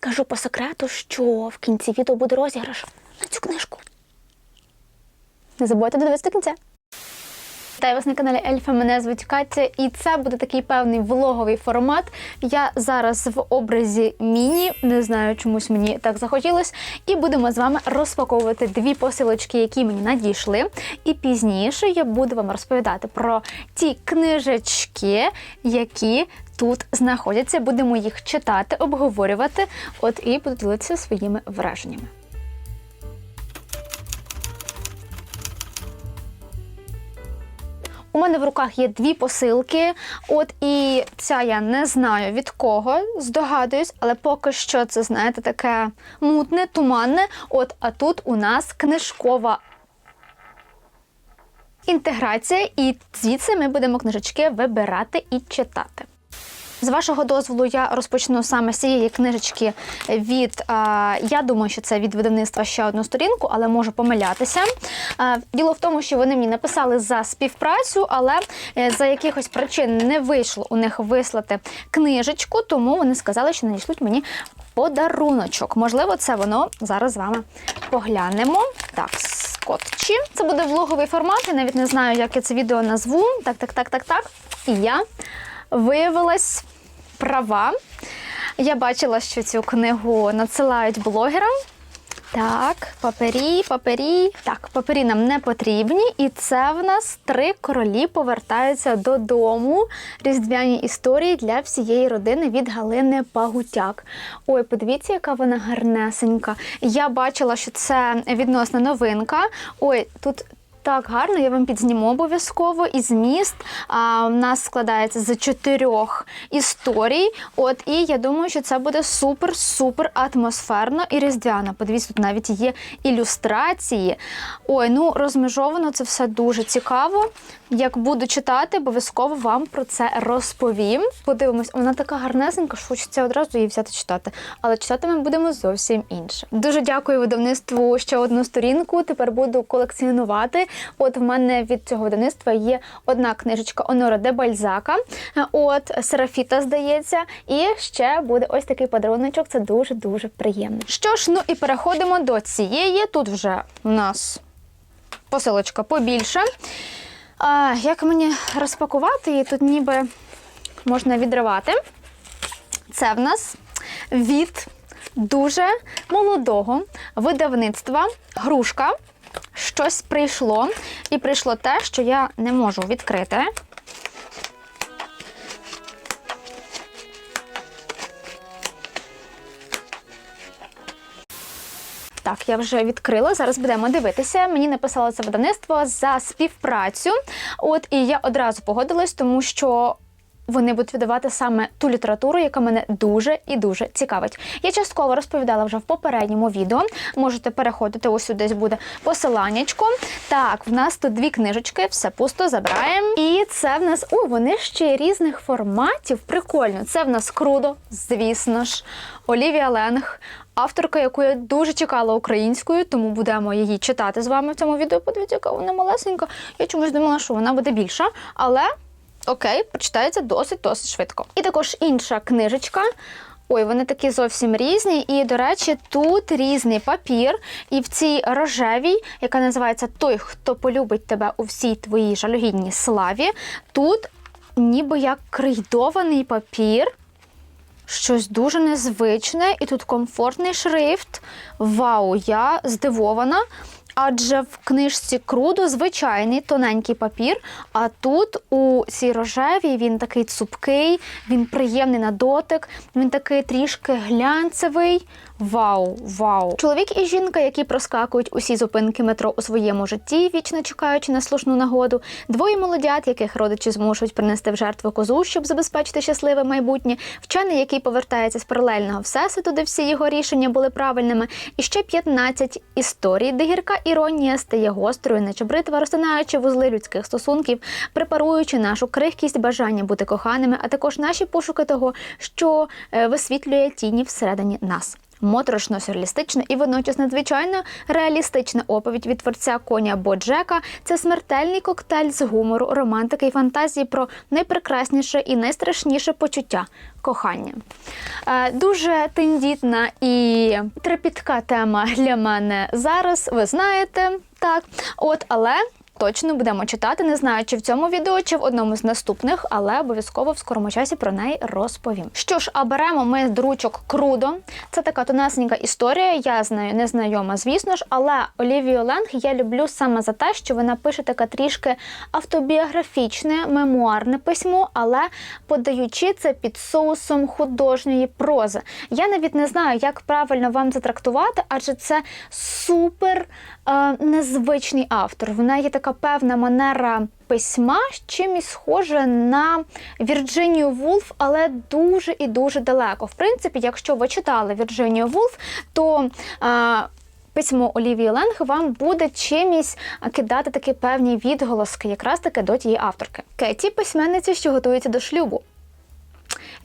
скажу по секрету, що в кінці відео буде розіграш на цю книжку. Не забудьте додивитися до кінця. Вітаю вас на каналі Ельфа. Мене звуть Катя, і це буде такий певний влоговий формат. Я зараз в образі міні, не знаю, чомусь мені так захотілось. І будемо з вами розпаковувати дві посилочки, які мені надійшли. І пізніше я буду вам розповідати про ті книжечки, які тут знаходяться. Будемо їх читати, обговорювати. От і буду ділитися своїми враженнями. У мене в руках є дві посилки. От і ця я не знаю від кого, здогадуюсь, але поки що це, знаєте, таке мутне, туманне. От, а тут у нас книжкова інтеграція, і звідси ми будемо книжечки вибирати і читати. З вашого дозволу я розпочну саме з цієї книжечки від, я думаю, що це від видавництва ще одну сторінку, але можу помилятися. Діло в тому, що вони мені написали за співпрацю, але е, за якихось причин не вийшло у них вислати книжечку, тому вони сказали, що надішлють мені подаруночок. Можливо, це воно зараз з вами поглянемо. Так, скотчі. Це буде влоговий формат. Я навіть не знаю, як я це відео назву. Так, так, так, так, так. І я виявилась права. Я бачила, що цю книгу надсилають блогерам. Так, папері, папері. Так, папері нам не потрібні. І це в нас три королі повертаються додому. Різдвяні історії для всієї родини від Галини Пагутяк. Ой, подивіться, яка вона гарнесенька. Я бачила, що це відносна новинка. Ой, тут. Так, гарно, я вам підзніму обов'язково. І зміст а, в нас складається з чотирьох історій. От і я думаю, що це буде супер-супер атмосферно і різдвяно. Подивіться, тут навіть є ілюстрації. Ой, ну розмежовано це все дуже цікаво. Як буду читати, обов'язково вам про це розповім. Подивимось, вона така гарнесенька, що хочеться одразу її взяти читати. Але читати ми будемо зовсім інше. Дуже дякую видавництву ще одну сторінку. Тепер буду колекціонувати. От в мене від цього видавництва є одна книжечка Онора де Бальзака. От Серафіта, здається, і ще буде ось такий подаруночок. Це дуже дуже приємно. Що ж, ну і переходимо до цієї. Тут вже у нас посилочка побільше. А, як мені розпакувати її? Тут ніби можна відривати. Це в нас від дуже молодого видавництва грушка. Щось прийшло. І прийшло те, що я не можу відкрити. Так, я вже відкрила. Зараз будемо дивитися. Мені написало це видавництво за співпрацю. От і я одразу погодилась, тому що. Вони будуть видавати саме ту літературу, яка мене дуже і дуже цікавить. Я частково розповідала вже в попередньому відео. Можете переходити, ось десь буде посиланнячко. Так, в нас тут дві книжечки, все пусто забираємо. І це в нас, ой, вони ще різних форматів. Прикольно. Це в нас крудо, звісно ж. Олівія Ленг, авторка, яку я дуже чекала українською, тому будемо її читати з вами в цьому відео. Подивіться, яка вона малесенька. Я чомусь думала, що вона буде більша, але. Окей, прочитається досить-досить швидко. І також інша книжечка. Ой, вони такі зовсім різні. І, до речі, тут різний папір. І в цій рожевій, яка називається Той, хто полюбить тебе у всій твоїй жалюгідній славі, тут ніби як крейдований папір. Щось дуже незвичне, і тут комфортний шрифт. Вау, я здивована. Адже в книжці Крудо звичайний тоненький папір, а тут у цій рожевій він такий цупкий, він приємний на дотик, він такий трішки глянцевий. Вау, вау! Чоловік і жінка, які проскакують усі зупинки метро у своєму житті, вічно чекаючи на слушну нагоду, двоє молодят, яких родичі змушують принести в жертву козу, щоб забезпечити щасливе майбутнє, вчений, який повертається з паралельного всесвіту, де всі його рішення були правильними, і ще 15 історій, де гірка іронія стає гострою, наче бритва, розтинаючи вузли людських стосунків, препаруючи нашу крихкість бажання бути коханими, а також наші пошуки того, що е, висвітлює тіні всередині нас. Моторошно сюрреалістична і водночас надзвичайно реалістична оповідь від творця коня Боджека. Це смертельний коктейль з гумору, романтики і фантазії про найпрекрасніше і найстрашніше почуття кохання. Е, Дуже тендітна і трепітка тема для мене зараз. Ви знаєте, так. От, але. Точно будемо читати. Не знаю, чи в цьому відео, чи в одному з наступних, але обов'язково в скорому часі про неї розповім. Що ж, а беремо ми дручок Крудо. Це така тонесенька історія. Я з нею не знайома, звісно ж, але Олівію Ленг я люблю саме за те, що вона пише таке трішки автобіографічне, мемуарне письмо, але подаючи це під соусом художньої прози. Я навіть не знаю, як правильно вам затрактувати, адже це супер е, незвичний автор. В неї така певна манера письма, чимось схоже на Вірджинію Вулф, але дуже і дуже далеко. В принципі, якщо ви читали Вірджинію Вулф, то е, Письмо Олівії Ленг вам буде чимось кидати такі певні відголоски, якраз таки до тієї авторки. Кеті письменниця, що готується до шлюбу.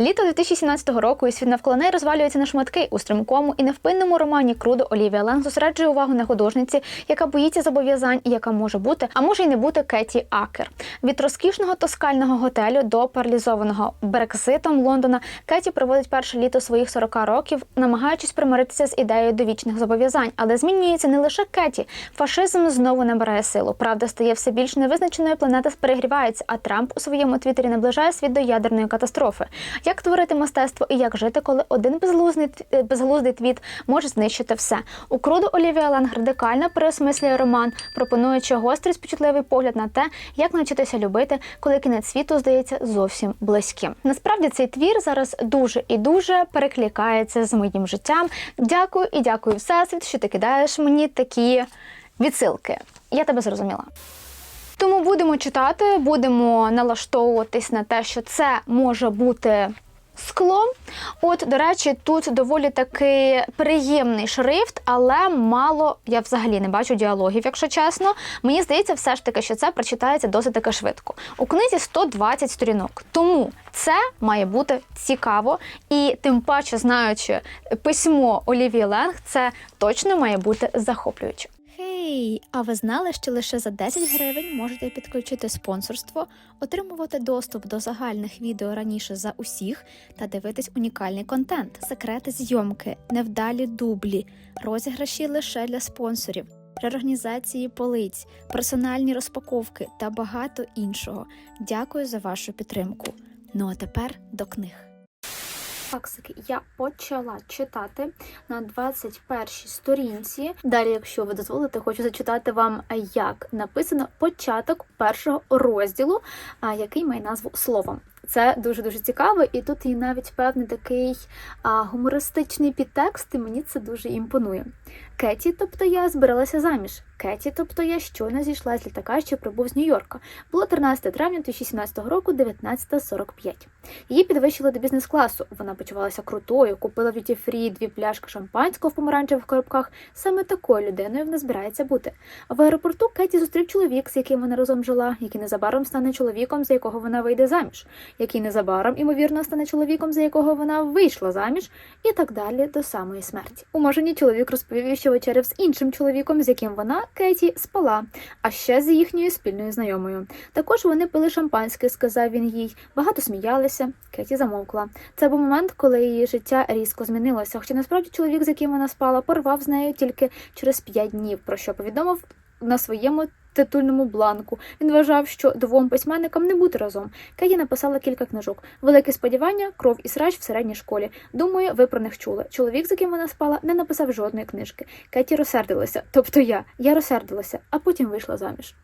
Літо 2017 року і світ навколо неї розвалюється на шматки у стрімкому і невпинному романі Крудо Олівія Ленг зосереджує увагу на художниці, яка боїться зобов'язань і яка може бути, а може й не бути Кеті Акер. Від розкішного тоскального готелю до паралізованого Брекзитом Лондона Кеті проводить перше літо своїх 40 років, намагаючись примиритися з ідеєю довічних зобов'язань. Але змінюється не лише Кеті. Фашизм знову набирає силу. Правда стає все більш невизначеною. Планета перегрівається. А Трамп у своєму твіттері наближає світ до ядерної катастрофи. Як творити мистецтво і як жити, коли один безглуздий, е, безглуздий твіт може знищити все? У круду Олівія Ленг радикально переосмислює роман, пропонуючи гострий спочутливий погляд на те, як навчитися любити, коли кінець світу здається зовсім близьким. Насправді цей твір зараз дуже і дуже перекликається з моїм життям. Дякую і дякую, всесвіт, що ти кидаєш мені такі відсилки. Я тебе зрозуміла. Тому будемо читати, будемо налаштовуватись на те, що це може бути скло. От, до речі, тут доволі таки приємний шрифт, але мало я взагалі не бачу діалогів, якщо чесно. Мені здається, все ж таки, що це прочитається досить таки швидко. У книзі 120 сторінок. Тому це має бути цікаво, і тим паче, знаючи письмо Олівії Ленг, це точно має бути захоплююче. Хей, а ви знали, що лише за 10 гривень можете підключити спонсорство, отримувати доступ до загальних відео раніше за усіх та дивитись унікальний контент, секрети зйомки, невдалі дублі, розіграші лише для спонсорів, реорганізації полиць, персональні розпаковки та багато іншого. Дякую за вашу підтримку. Ну а тепер до книг. Факсики я почала читати на 21 сторінці. Далі, якщо ви дозволите, хочу зачитати вам, як написано початок першого розділу, який має назву словом. Це дуже дуже цікаво, і тут є навіть певний такий а, гумористичний підтекст, і мені це дуже імпонує. Кеті, тобто я збиралася заміж. Кеті, тобто я щойно зійшла з літака, що прибув з Нью-Йорка. Було 13 травня 2017 року, 19.45. Її підвищили до бізнес-класу. Вона почувалася крутою, купила в Free дві пляшки шампанського в помаранчевих коробках. Саме такою людиною вона збирається бути. В аеропорту Кеті зустрів чоловік, з яким вона разом жила, який незабаром стане чоловіком, за якого вона вийде заміж, який незабаром, ймовірно, стане чоловіком, за якого вона вийшла заміж, і так далі до самої смерті. У можені чоловік розповів, що вечеряв з іншим чоловіком, з яким вона, Кеті, спала, а ще з їхньою спільною знайомою. Також вони пили шампанське, сказав він їй. Багато сміялися. Кеті замовкла. Це був момент, коли її життя різко змінилося. Хоча насправді чоловік, з яким вона спала, порвав з нею тільки через п'ять днів, про що повідомив на своєму титульному бланку. Він вважав, що двом письменникам не бути разом. Кеті написала кілька книжок. Велике сподівання, кров і срач в середній школі. Думаю, ви про них чули. Чоловік, з яким вона спала, не написав жодної книжки. Кеті розсердилася, тобто я. Я розсердилася, а потім вийшла заміж.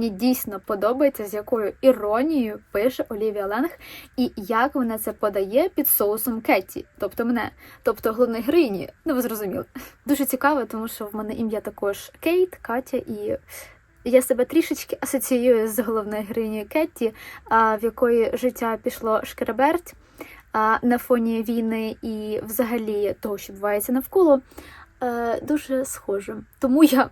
Мені дійсно подобається, з якою іронією пише Олівія Ленг, і як вона це подає під соусом Кетті, тобто мене, тобто головної героїні. Ну ви зрозуміли. Дуже цікаво, тому що в мене ім'я також Кейт, Катя, і я себе трішечки асоціюю з головною героїнею Кетті, в якої життя пішло шкереберть на фоні війни і взагалі того, що відбувається навколо, е, дуже схоже. Тому я.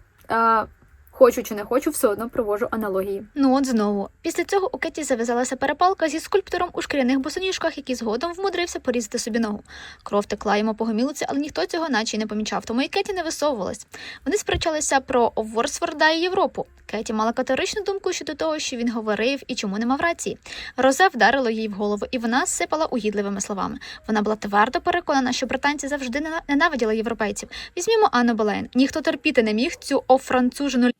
Хочу чи не хочу, все одно провожу аналогії. Ну от знову. Після цього у Кеті зав'язалася перепалка зі скульптором у шкіряних босоніжках, який згодом вмудрився порізати собі ногу. Кров текла йому по гомілиці, але ніхто цього наче й не помічав, тому і Кеті не висовувалась. Вони сперечалися про Ворсфорда і Європу. Кеті мала категоричну думку щодо того, що він говорив і чому не мав рації. Розе вдарило їй в голову, і вона сипала угідливими словами. Вона була твердо переконана, що британці завжди ненавиділи європейців. Візьмімо Анну Болейн. Ніхто терпіти не міг цю офранцужену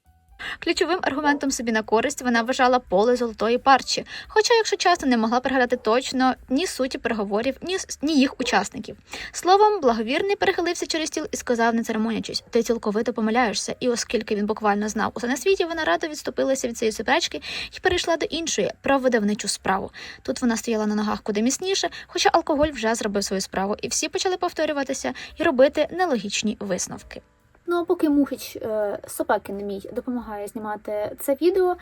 Ключовим аргументом собі на користь вона вважала поле золотої парчі, хоча, якщо чесно, не могла пригадати точно ні суті переговорів, ні, ні їх учасників. Словом, благовірний перехилився через стіл і сказав, не церемонячись, ти цілковито помиляєшся. І оскільки він буквально знав усе на світі, вона радо відступилася від цієї суперечки і перейшла до іншої про видавничу справу. Тут вона стояла на ногах куди міцніше, хоча алкоголь вже зробив свою справу, і всі почали повторюватися і робити нелогічні висновки. Ну а поки Мухич е, Сопекін мій допомагає знімати це відео,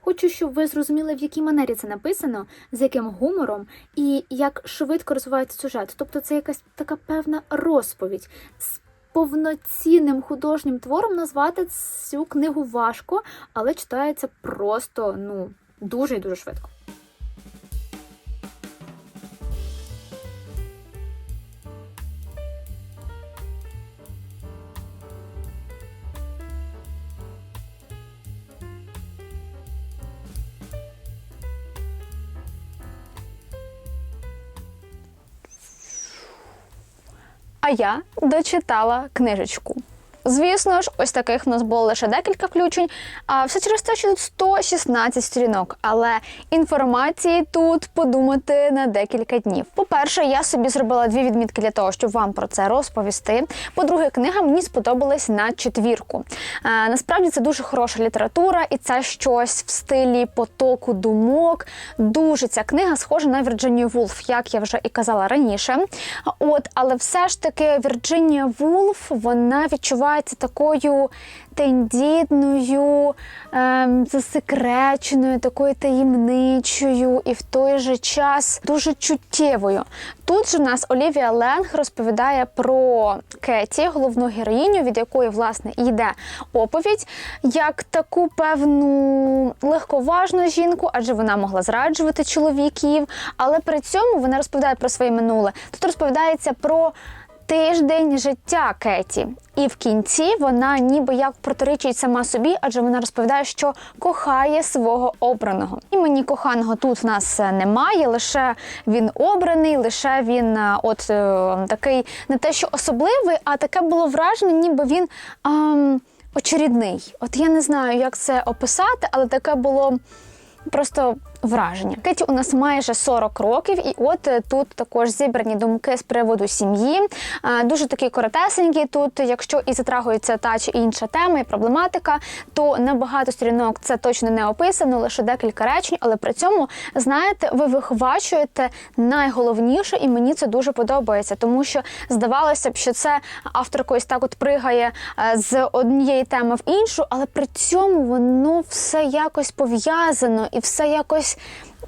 хочу, щоб ви зрозуміли, в якій манері це написано, з яким гумором і як швидко розвивається сюжет. Тобто це якась така певна розповідь. З повноцінним художнім твором назвати цю книгу важко, але читається просто ну дуже і дуже швидко. Я дочитала книжечку. Звісно ж, ось таких в нас було лише декілька включень, а все через те, що тут 116 сторінок. Але інформації тут подумати на декілька днів. По-перше, я собі зробила дві відмітки для того, щоб вам про це розповісти. По-друге, книга мені сподобалась на четвірку. Е, насправді це дуже хороша література, і це щось в стилі потоку думок. Дуже ця книга схожа на Вірджинію Вулф, як я вже і казала раніше. От, але все ж таки Вірджинія Вулф вона відчувається такою тендітною, ем, засекреченою, такою таємничою і в той же час дуже чуттєвою. Тут же у нас Олівія Ленг розповідає про Кеті, головну героїню, від якої власне йде оповідь, як таку певну легковажну жінку, адже вона могла зраджувати чоловіків. Але при цьому вона розповідає про своє минуле. Тут розповідається про тиждень життя Кеті. І в кінці вона ніби як протирічить сама собі, адже вона розповідає, що кохає свого обраного. І мені коханого тут в нас е, немає, лише він обраний, лише він е, от е, такий не те, що особливий, а таке було враження, ніби він. ем, Очередний, от я не знаю, як це описати, але таке було просто враження. Кеті у нас майже 40 років, і от е, тут також зібрані думки з приводу сім'ї. Е, Дуже такі коротесенькі. Тут, якщо і затрагується та чи інша тема і проблематика, то на багато сторінок це точно не описано, лише декілька речень, але при цьому, знаєте, ви вихвачуєте найголовніше, і мені це дуже подобається, тому що здавалося б, що це авторка ось так от пригає е, з однієї теми в іншу, але при цьому воно все якось пов'язано і все якось.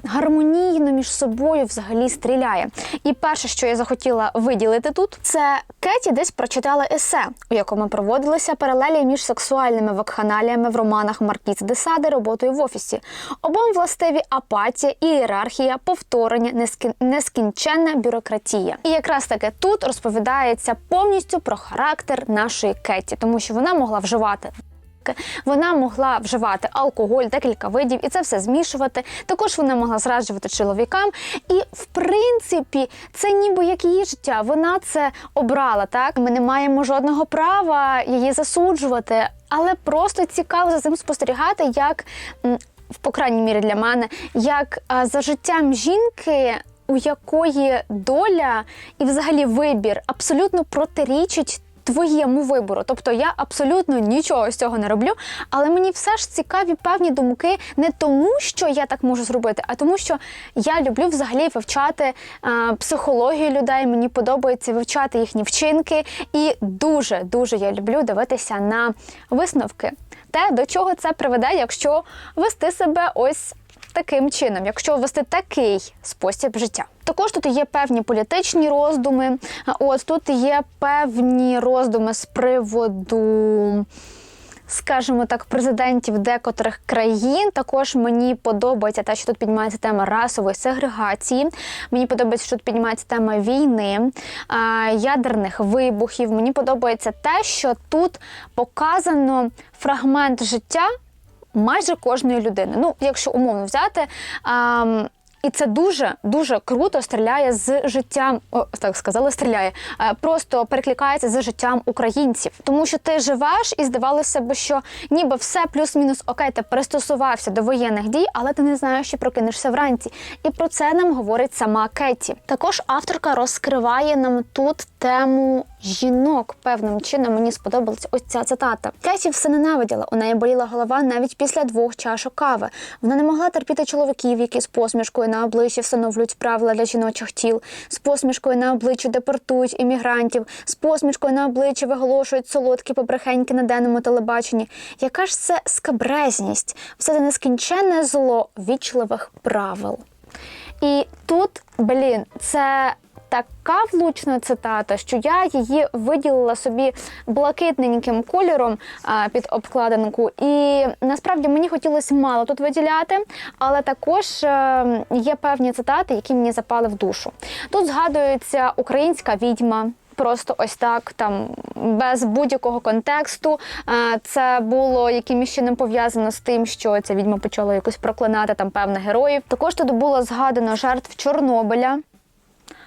Гармонійно між собою взагалі стріляє. І перше, що я захотіла виділити тут, це Кеті десь прочитала есе, у якому проводилися паралелі між сексуальними вакханаліями в романах Маркіз де Саде роботою в офісі. Обом властиві апатія, ієрархія, повторення, нескін... нескінченна бюрократія. І якраз таки тут розповідається повністю про характер нашої Кеті, тому що вона могла вживати вона могла вживати алкоголь, декілька видів, і це все змішувати. Також вона могла зраджувати чоловікам. І в принципі, це ніби як її життя. Вона це обрала. Так ми не маємо жодного права її засуджувати, але просто цікаво за цим спостерігати, як по крайній мірі для мене, як за життям жінки. У якої доля і взагалі вибір абсолютно протирічить твоєму вибору. Тобто я абсолютно нічого з цього не роблю, але мені все ж цікаві певні думки не тому, що я так можу зробити, а тому, що я люблю взагалі вивчати е, психологію людей. Мені подобається вивчати їхні вчинки, і дуже дуже я люблю дивитися на висновки. Те, до чого це приведе, якщо вести себе ось таким чином, якщо вести такий спосіб життя. Також тут є певні політичні роздуми. От тут є певні роздуми з приводу скажімо так, президентів декотрих країн. Також мені подобається те, що тут піднімається тема расової сегрегації. Мені подобається, що тут піднімається тема війни, ядерних вибухів. Мені подобається те, що тут показано фрагмент життя майже кожної людини. Ну, якщо умовно взяти. А, і це дуже дуже круто стріляє з життям. О, так сказали, стріляє. Е, Просто перекликається з життям українців, тому що ти живеш і здавалося б, що ніби все плюс-мінус окей, ти пристосувався до воєнних дій, але ти не знаєш, що прокинешся вранці. І про це нам говорить сама Кеті. Також авторка розкриває нам тут тему жінок. Певним чином мені сподобалася ось ця цитата. Кеті все ненавиділа. У неї боліла голова навіть після двох чашок кави. Вона не могла терпіти чоловіків, які з посмішкою на обличчі встановлюють правила для жіночих тіл, з посмішкою на обличчі депортують іммігрантів, з посмішкою на обличчі виголошують солодкі побрехеньки на денному телебаченні. Яка ж це скабрезність? Все це нескінченне зло вічливих правил. І тут, блін, це така влучна цитата, що я її виділила собі блакитненьким кольором а, під обкладинку. І насправді мені хотілося мало тут виділяти, але також е, є певні цитати, які мені запали в душу. Тут згадується українська відьма. Просто ось так, там без будь-якого контексту. Е, Це було якимось чином пов'язано з тим, що ця відьма почала якось проклинати там певних героїв. Також тут було згадано жертв Чорнобиля.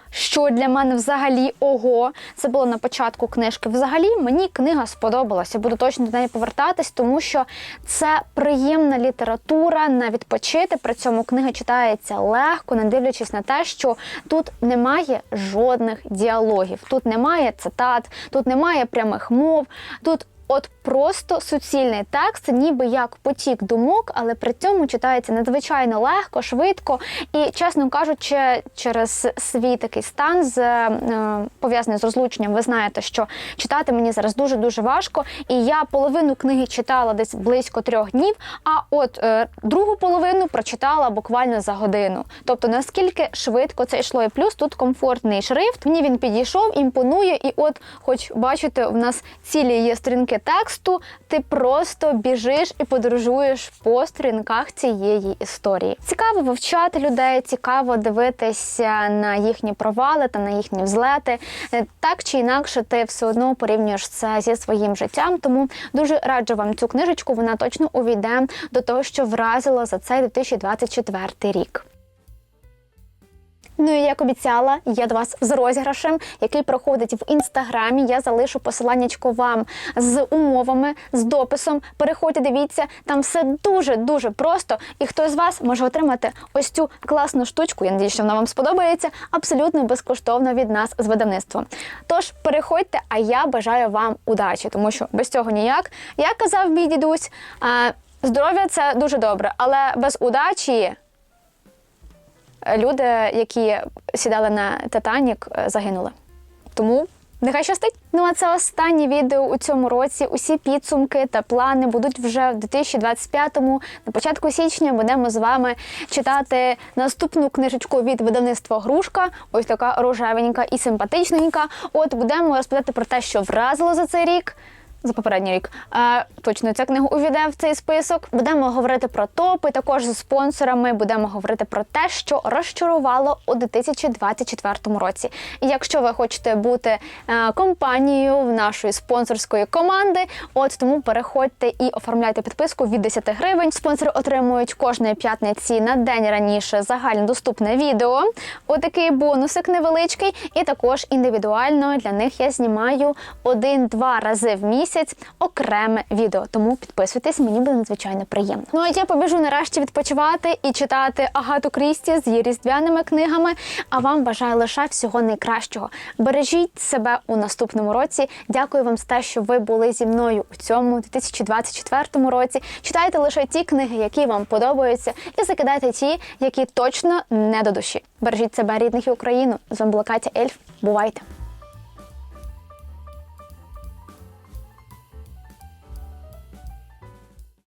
Що для мене взагалі ого, це було на початку книжки. Взагалі мені книга сподобалася. Буду точно до неї повертатись, тому що це приємна література на відпочити. При цьому книга читається легко, не дивлячись на те, що тут немає жодних діалогів, тут немає цитат, тут немає прямих мов. Тут От просто суцільний текст, ніби як потік думок, але при цьому читається надзвичайно легко, швидко і, чесно кажучи, через свій такий стан з е, пов'язаний з розлученням, ви знаєте, що читати мені зараз дуже дуже важко. І я половину книги читала десь близько трьох днів. А от е, другу половину прочитала буквально за годину. Тобто наскільки швидко це йшло, і плюс тут комфортний шрифт. Мені він підійшов, імпонує, і от, хоч бачите, в нас цілі є сторінки тексту, ти просто біжиш і подорожуєш по сторінках цієї історії. Цікаво вивчати людей, цікаво дивитися на їхні провали та на їхні взлети. Е, Так чи інакше, ти все одно порівнюєш це зі своїм життям. Тому дуже раджу вам цю книжечку. Вона точно увійде до того, що вразило за цей 2024 рік. Ну і як обіцяла, я до вас з розіграшем, який проходить в інстаграмі. Я залишу посиланнячко вам з умовами, з дописом. Переходьте, дивіться, там все дуже дуже просто. І хто з вас може отримати ось цю класну штучку. Я надію, що вона вам сподобається абсолютно безкоштовно від нас з видавництва. Тож переходьте, а я бажаю вам удачі, тому що без цього ніяк. Як казав мій дідусь, здоров'я це дуже добре, але без удачі люди, які сідали на Титанік, е, загинули. Тому нехай щастить. Ну а це останнє відео у цьому році. Усі підсумки та плани будуть вже в 2025-му. На початку січня будемо з вами читати наступну книжечку від видавництва Грушка. Ось така рожевенька і симпатичненька. От будемо розповідати про те, що вразило за цей рік. За попередній рік е, точно ця книга увійде в цей список. Будемо говорити про топи, також з спонсорами. Будемо говорити про те, що розчарувало у 2024 році. І якщо ви хочете бути е, компанією в нашої спонсорської команди, от тому переходьте і оформляйте підписку від 10 гривень. Спонсори отримують кожної п'ятниці на день раніше загальнодоступне відео. Отакий бонусик невеличкий, і також індивідуально для них я знімаю один-два рази в місяць окреме відео. Тому підписуйтесь, мені буде надзвичайно приємно. Ну а я побіжу нарешті відпочивати і читати Агату Крісті з її різдвяними книгами. А вам бажаю лише всього найкращого. Бережіть себе у наступному році. Дякую вам за те, що ви були зі мною у цьому 2024 році. Читайте лише ті книги, які вам подобаються, і закидайте ті, які точно не до душі. Бережіть себе, рідних і Україну. З вами була Катя Ельф. Бувайте!